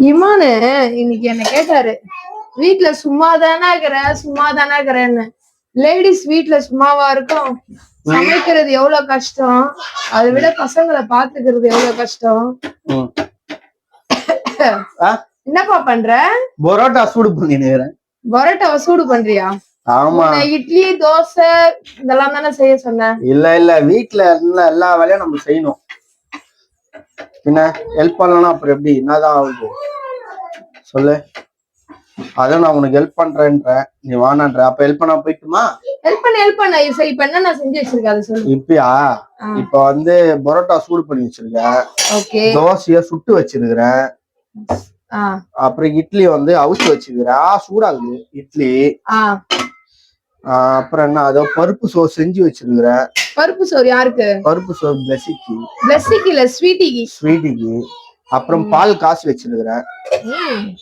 இமானு இன்னைக்கு என்ன கேட்டாரு வீட்ல சும்மா தானே இருக்கிற? சும்மா தானே இருக்கிறேன்னு. லேடிஸ் வீட்ல சும்மாவா இருக்கும். சமைக்கிறது எவ்வளவு கஷ்டம்? அதை விட பசங்களை பாத்துக்கிறது எவ்வளவு கஷ்டம்? என்னப்பா பண்ற? பரோட்டா சூடு பண்ணினுக்கிறேன் பரோட்டாவை சூடு பண்றியா? ஆமா. இட்லி தோசை இதெல்லாம் தானே செய்ய சொன்னேன் இல்ல இல்ல. வீட்ல இருந்த எல்லா வேலையும் நம்ம செய்யணும். பின்ன ஹெல்ப் பண்ணலன்னா அப்புறம் எப்படி? என்னதான் ஆகுது? சொல்லு. அதான் நான் உனக்கு ஹெல்ப் பண்றேன்ற நீ வானான்ற அப்ப ஹெல்ப் பண்ண போயிட்டுமா? ஹெல்ப் பண்ண ஹெல்ப் பண்ண. சரி இப்ப என்ன நான் செஞ்சு வச்சிருக்கேன்? சொல்லு. இப்பயா? இப்ப வந்து பரோட்டா சூடு பண்ணி வச்சிருக்கேன். ஓகே. தோசைய சுட்டு வச்சிருக்கிறேன். அப்புறம் இட்லி வந்து அவிச்சு வச்சிருக்கிறேன். சூடாகுது. இட்லி. அப்புறம் என்ன அதோ பருப்பு சோறு செஞ்சு வச்சிருக்கிறேன். பருப்பு சோறு யாருக்கு? பருப்பு சோறு பிளஸிக்கு. பிளஸ்ஸிக்கு இல்ல ஸ்வீட்டிக்கு? ஸ்வீட்டிக்கு. அப்புறம் பால் காசு வச்சிருக்கிறேன். ம்.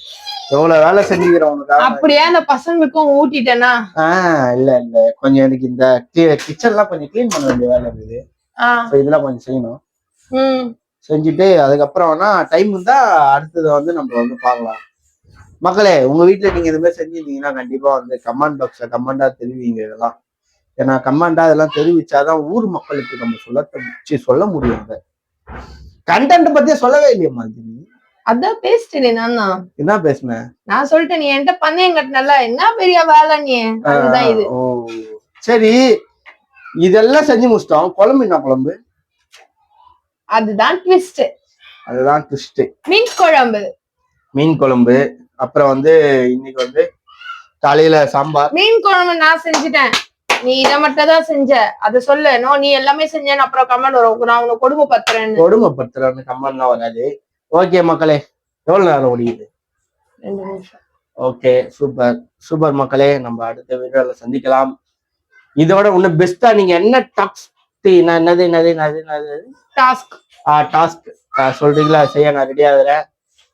எவ்வளவு வேலை செஞ்சுக்கிறேன் உனக்காக அப்படியே அந்த பசங்களுக்கும் ஊட்டிட்டேனா? ஆஹ் இல்ல இல்ல. கொஞ்சம் எனக்கு இந்த கிச்சன்லாம் கொஞ்சம் க்ளீன் பண்ண வேண்டிய வேலை இருக்குது. இதெல்லாம் கொஞ்சம் செய்யணும். செஞ்சுட்டு அதுக்கப்புறம் வேணா டைம் இருந்தா அடுத்தது வந்து நம்ம வந்து பார்க்கலாம். மக்களே உங்க வீட்ல நீங்க இந்த மாதிரி செஞ்சிருந்தீங்கன்னா கண்டிப்பா வந்து கமெண்ட் பாக்ஸ்ல கமெண்டா தெரிவிங்க இதெல்லாம். ஏன்னா கமெண்டா இதெல்லாம் தெரிவிச்சாதான் ஊர் மக்களுக்கு நம்ம சொல்ல சொல்ல முடியும் அதை. கண்டென்ட் பத்தியே சொல்லவே இல்லையா மாதிரி அதான் பேசிட்டேனே நான் என்ன பேசுனேன் நான் சொல்லிட்டேன் நீ என்கிட்ட பந்தயம் கட்டினல என்ன பெரிய வேலை நீ? அதுதான் இது. சரி இதெல்லாம் செஞ்சு முடிச்சிட்டோம். குழம்பு என்ன குழம்பு? அதுதான் ட்விஸ்ட் அதுதான் ட்விஸ்ட் மீன் குழம்பு. மீன் குழம்பு. அப்புறம் வந்து இன்னைக்கு வந்து காலையில சாம்பார். மீன் குழம்பு நான் செஞ்சுட்டேன். நீ இதை மட்டும் தான் செஞ்ச. அதை சொல்லு. நோ நீ எல்லாமே செஞ்சேன்னு அப்புறம் கமெண்ட் வரும். நான் உனக்கு கொடுமை பத்துறேன்னு கொடுமைப்படுத்துறன்னு கம்மன்லாம் வராது. ஓகே மக்களே எவ்வளவு நேரம் ரெண்டு நிமிஷம். Okay super. சூப்பர் மக்களே நம்ம அடுத்த வீடியோல சந்திக்கலாம். இதோட இன்னும் பெஸ்டா நீங்க என்ன டாக்ஸ் என்னது என்னது என்னது என்னது? டாஸ்க் டாஸ்க் சொல்றீங்களா? செய்ய நான் ரெடி ஆகுறேன்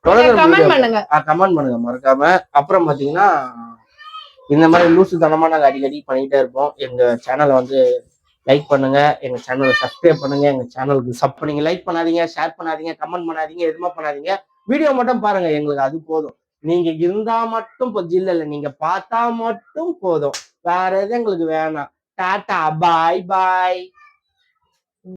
கமெண்ட் பண்ணுங்க. கமெண்ட் பண்ணுங்க. மறக்காம. அப்புறம் பாத்தீங்கன்னா இந்த மாதிரி லூசு தனமா நாங்க அடிக்கடி பண்ணிட்டே இருப்போம். எங்க சேனலை வந்து லைக் பண்ணுங்க. எங்க சேனலை சப்ஸ்கிரைப் பண்ணுங்க. எங்க சேனலுக்கு சப் பண்ணுங்க லைக் பண்ணாதீங்க ஷேர் பண்ணாதீங்க கமெண்ட் பண்ணாதீங்க எதுவுமே பண்ணாதீங்க. வீடியோ மட்டும் பாருங்க. எங்களுக்கு அது போதும். நீங்க இருந்தா மட்டும் இல்ல இல்ல. நீங்க பார்த்தா மட்டும் போதும். வேற எதுவும் எங்களுக்கு வேணாம். டாடா பாய் பாய்